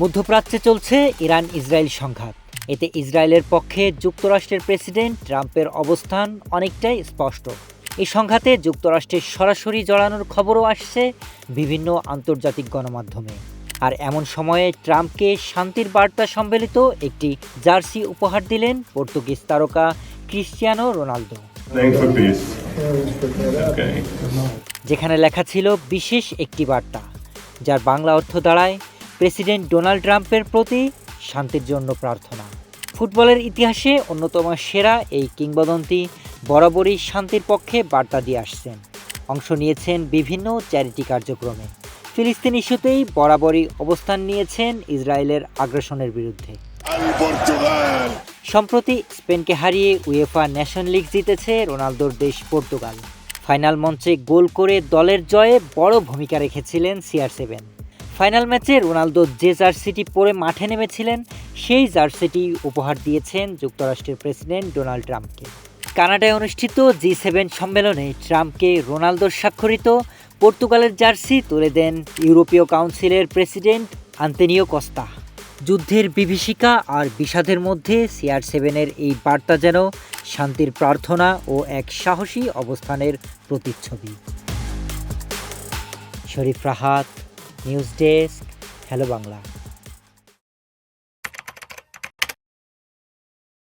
মধ্যপ্রাচ্যে চলছে Iran Israel সংঘাত। এতে ইসরায়েলের পক্ষে যুক্তরাষ্ট্রের প্রেসিডেন্ট ট্রাম্পের অবস্থান অনেকটাই স্পষ্ট। এই সংঘাতে যুক্তরাষ্ট্রের সরাসরি জড়ানোর খবরও আসছে বিভিন্ন আন্তর্জাতিক গণমাধ্যমে। আর এমন সময়ে ট্রাম্পকে শান্তির বার্তা সম্বলিত একটি জার্সি উপহার দিলেন পর্তুগিজ তারকা ক্রিশ্চিয়ানো রোনালদো। যেখানে লেখা ছিল বিশেষ একটি বার্তা যার বাংলা অর্থ দাঁড়ায় প্রেসিডেন্ট ডোনাল্ড ট্রাম্পের প্রতি শান্তির জন্য প্রার্থনা। ফুটবলের ইতিহাসে অন্যতম সেরা এই কিংবদন্তি বরাবরই শান্তির পক্ষে বার্তা দিয়ে আসছেন। অংশ নিয়েছেন বিভিন্ন চ্যারিটি কার্যক্রমে। ফিলিস্তিন ইস্যুতেই বরাবরই অবস্থান নিয়েছেন ইসরায়েলের আগ্রাসনের বিরুদ্ধে। সম্প্রতি স্পেনকে হারিয়ে উয়েফা ন্যাশন লিগ জিতেছে রোনালদোর দেশ পর্তুগাল। ফাইনাল মঞ্চে গোল করে দলের জয়ে বড় ভূমিকা রেখেছিলেন সিআর সেভেন। ফাইনাল ম্যাচে রোনালদো যে জার্সিটি পরে মাঠে নেমেছিলেন, সেই জার্সিটি উপহার দিয়েছেন যুক্তরাষ্ট্রের প্রেসিডেন্ট ডোনাল্ড ট্রাম্পকে। কানাডায় অনুষ্ঠিত জি সেভেন সম্মেলনে ট্রাম্পকে রোনালদোর স্বাক্ষরিত পর্তুগালের জার্সি তুলে দেন ইউরোপীয় কাউন্সিলের প্রেসিডেন্ট আন্তনিও কস্তা। যুদ্ধের বিভীষিকা আর বিষাদের মধ্যে সিআর সেভেনের এই বার্তা যেন শান্তির প্রার্থনা ও এক সাহসী অবস্থানের প্রতিচ্ছবি। Sharif Rahat news desk hello Bangla